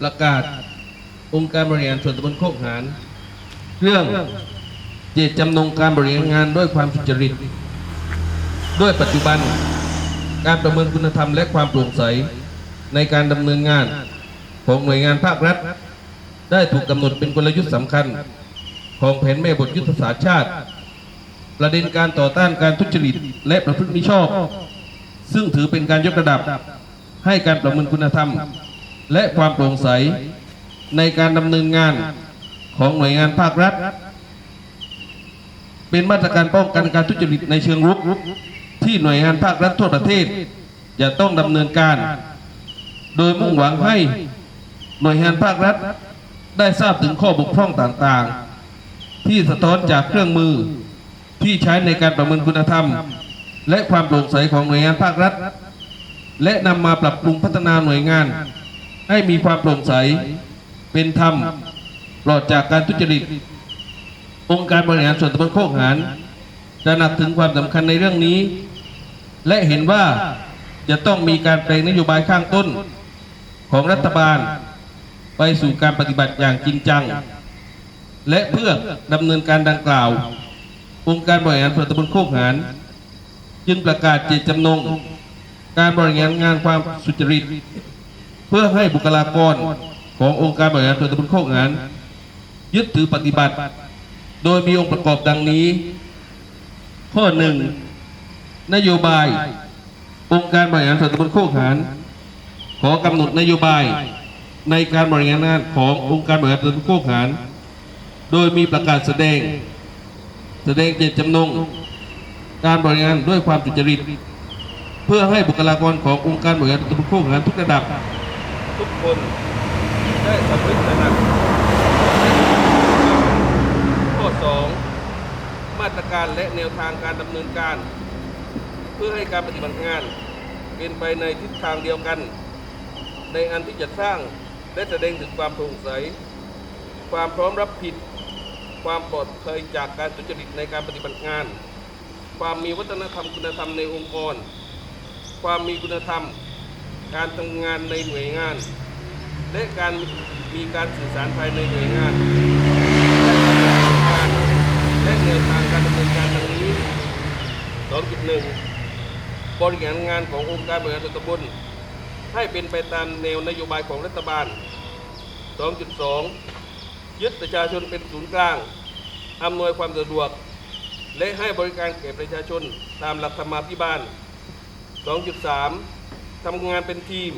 ประกาศองค์การบริหารส่วนตำบลโคกหารเรื่องเจตจำนงการบริหารงานด้วยความสุจริต ด้วยปัจจุบันการประเมินคุณธรรมและความโปร่งใสในการดำเนินงานของหน่วยงานภาครัฐ ได้ถูกกำหนดเป็นกลยุทธ์สำคัญ ของแผนแม่บทยุทธศาสตร์ชาติ ประเด็นการต่อต้านการทุจริตและประพฤติมิชอบ ซึ่งถือเป็นการยกระดับให้การประเมินคุณธรรม และความโปร่งใสในการดำเนินงานของหน่วยงานภาครัฐ เป็นมาตรการป้องกันการทุจริตในเชิงรุก ที่หน่วยงานภาครัฐทั่วประเทศ จะต้องดำเนินการ โดยมุ่งหวังให้หน่วยงานภาครัฐ ได้ทราบถึงข้อบกพร่องต่างๆ ที่สะท้อนจากเครื่องมือที่ใช้ในการประเมินคุณธรรม และความโปร่งใสของหน่วยงานภาครัฐ และนำมาปรับปรุงพัฒนาหน่วยงาน ให้มีความโปร่งใส เป็นธรรมปลอดจากการทุจริต องค์การบริหารส่วนตำบลโคกหารจะหนักถึงความสำคัญในเรื่องนี้ และเห็นว่าจะต้องมีการแปลงนโยบายข้างต้นของรัฐบาล ไปสู่การปฏิบัติอย่างจริงจัง และเพื่อดำเนินการดังกล่าว องค์การบริหารส่วนตำบลโคกหารจึงประกาศเจตจำนงการบริหารงานความสุจริต เพื่อให้บุคลากรขององค์การบริหารส่วนตำบลโคกหารยึดถือปฏิบัติ โดยมีองค์ประกอบดังนี้ ข้อหนึ่งนโยบาย องค์การบริหารส่วนตำบลโคกหารขอกำหนดนโยบายในการบริหารงานขององค์การบริหารส่วนตำบลโคกหารโดยมีประกาศแสดง แสดงเจตจำนงการบริหารด้วยความสุจริต เพื่อให้บุคลากรขององค์การบริหารส่วนตำบลโคกหารทุกระดับ ทุกคนได้สำนึกตระหนักข้อ 2 มาตรการและแนวทางการดำเนินการ เพื่อให้การปฏิบัติงาน เป็นไปในทิศทางเดียวกัน ในอันที่จะสร้างและแสดงถึงความโปร่งใส ความพร้อมรับผิด ความปลอดภัยจากการทุจริตในการปฏิบัติงาน ความมีวัฒนธรรมคุณธรรมในองค์กร ความมีคุณธรรม การทำงานในหน่วยงาน และการมีการสื่อสารภายในหน่วยงานและแนวทางการดำเนินการดังนี้2.1บริหารงานขององค์การบริหารส่วนตำบลให้เป็นไปตามแนวนโยบายของรัฐบาล 2.2 ยึดประชาชนเป็นศูนย์กลาง อำนวยความสะดวก และให้บริการแก่ประชาชนตามหลักธรรมาภิบาล 2.3 ทำงานเป็นทีม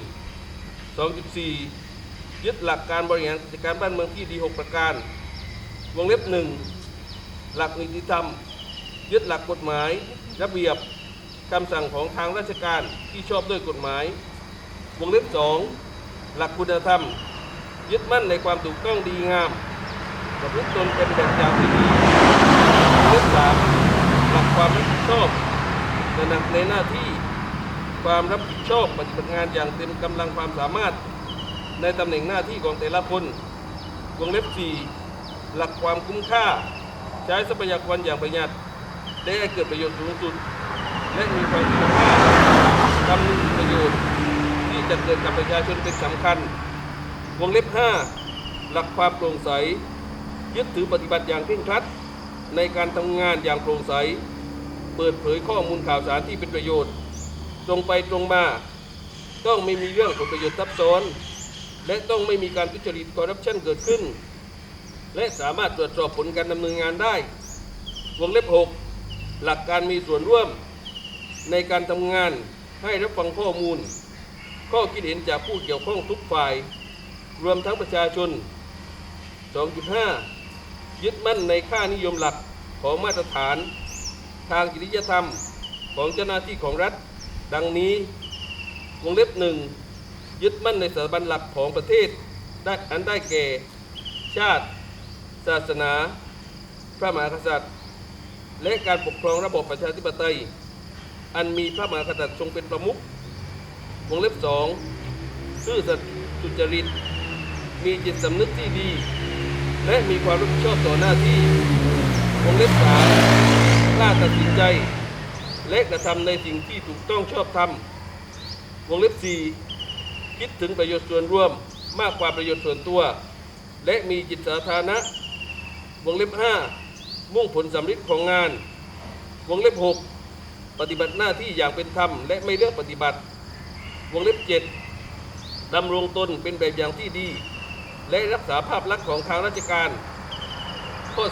2.4 ยึดหลักการบริหารกิจการบ้านเมืองที่ดี 6 ประการ วงเล็บ 1 หลักนิติธรรม ยึดหลักกฎหมาย ระเบียบคำสั่งของทางราชการที่ชอบด้วยกฎหมาย วงเล็บ 2 หลักคุณธรรม ยึดมั่นในความถูกต้องดีงามประพฤติตนเป็นแบบอย่างที่ดีวงเล็บ 3 หลักความรับผิดชอบตระหนักในหน้าที่ ความรับผิดชอบปฏิบัติงานอย่างเต็มกำลังความสามารถ ในตำแหน่งหน้าที่ของแต่ละคนวงเล็บ4หลักความคุ้มค่า ใช้ทรัพยากรอย่างประหยัด ได้ให้เกิดประโยชน์สูงสุด และมีความคุณค่าคำนึงประโยชน์ที่จะเกิดกับประชาชนเป็นสำคัญ วงเล็บ 5 หลักความโปร่งใส ยึดถือปฏิบัติอย่างเคร่งครัด ในการทำงานอย่างโปร่งใส เปิดเผยข้อมูลข่าวสารที่เป็นประโยชน์ ตรงไปตรงมา ต้องไม่มีเรื่องผลประโยชน์ซับซ้อน และต้องไม่มีการทุจริตคอร์รัปชันเกิดขึ้น และสามารถตรวจสอบผลการดำเนินงานได้ วงเล็บ 6 หลักการมีส่วนร่วม ในการทำงานให้รับฟังข้อมูล ข้อคิดเห็นจากผู้เกี่ยวข้องทุกฝ่าย รวมทั้งประชาชน 2.5 ยึดมั่นในค่านิยมหลักของมาตรฐาน ทางจริยธรรมของเจ้าหน้าที่ของรัฐ ดังนี้วงเล็บหนึ่งยึดมั่นในสถาบันหลักของประเทศได้อันได้แก่ ชาติ ศาสนา พระมหากษัตริย์ และการปกครองระบบประชาธิปไตย อันมีพระมหากษัตริย์ทรงเป็นประมุขวงเล็บสองซื่อสัตย์สุจริต มีจิตสำนึกที่ดี และมีความรับผิดชอบต่อหน้าที่วงเล็บสามกล้าตัดสินใจ และกระทำในสิ่งที่ถูกต้องชอบธรรมวงเล็บสี่คิดถึงประโยชน์ส่วนรวมมากกว่าประโยชน์ส่วนตัว และมีจิตสาธารณะ วงเล็บ5มุ่งผลสำลิดของงาน วงเล็บ6ปฏิบัติหน้าที่อย่างเป็นธรรม และไม่เลือกปฏิบัติ วงเล็บ7ดดำรงตนเป็นแบบอย่างที่ดี และรักษาภาพลักษณ์ของทางราชการ ข้อ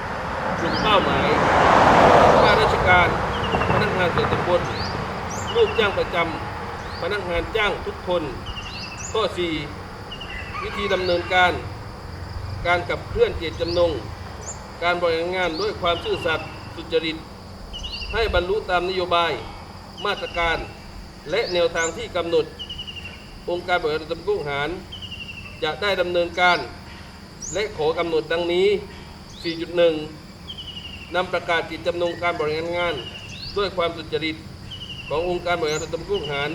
3 กลุ่มเป้าหมายข้าราชการ นักงานส่วนตำบลลูกจ้างประจำพนักงานจ้างทุกคน ข้อ 4 วิธีดำเนินการ การขับเคลื่อนเจตจำนง การบริหารงานด้วยความซื่อสัตย์สุจริต ให้บรรลุตามนโยบาย มาตรการ และแนวทางที่กำหนด องค์การบริหารส่วนตำบลหารจะได้ดำเนินการ และขอกำหนดดังนี้ 4.1นำประกาศจิตจำนงการบริหารงาน ด้วยความสุจริตขององค์การบริหารส่วนตำบลหาร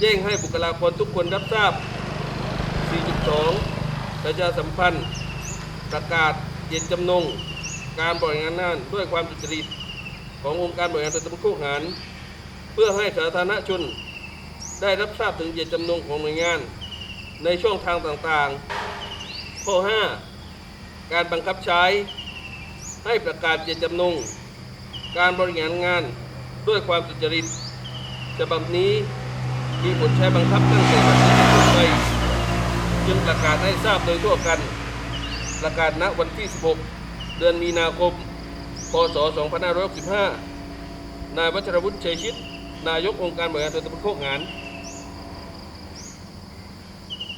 แจ้งให้บุคลากรทุกคนรับทราบ 4.2 ประชาสัมพันธ์ ประกาศเจตจำนง การบริหารงานด้วยความสุจริตขององค์การบริหารส่วนตำบลหารเพื่อให้สาธารณชนได้รับทราบถึงเจตจำนงของหน่วยงาน ในช่องทางต่างๆ ข้อ 5 การบังคับใช้ให้ประกาศเจตจำนง การบริหารงานด้วยความสุจริตฉบับนี้มีผลใช้บังคับตั้งแต่วันนี้เป็นต้นไปจึงประกาศให้ทราบโดยทั่วกัน ประกาศณวันที่ 16 เดือนมีนาคม พศ 2565 นายวัชรวุฒิเชยชิต นายกองค์การบริหารส่วนตำบลโคกงาน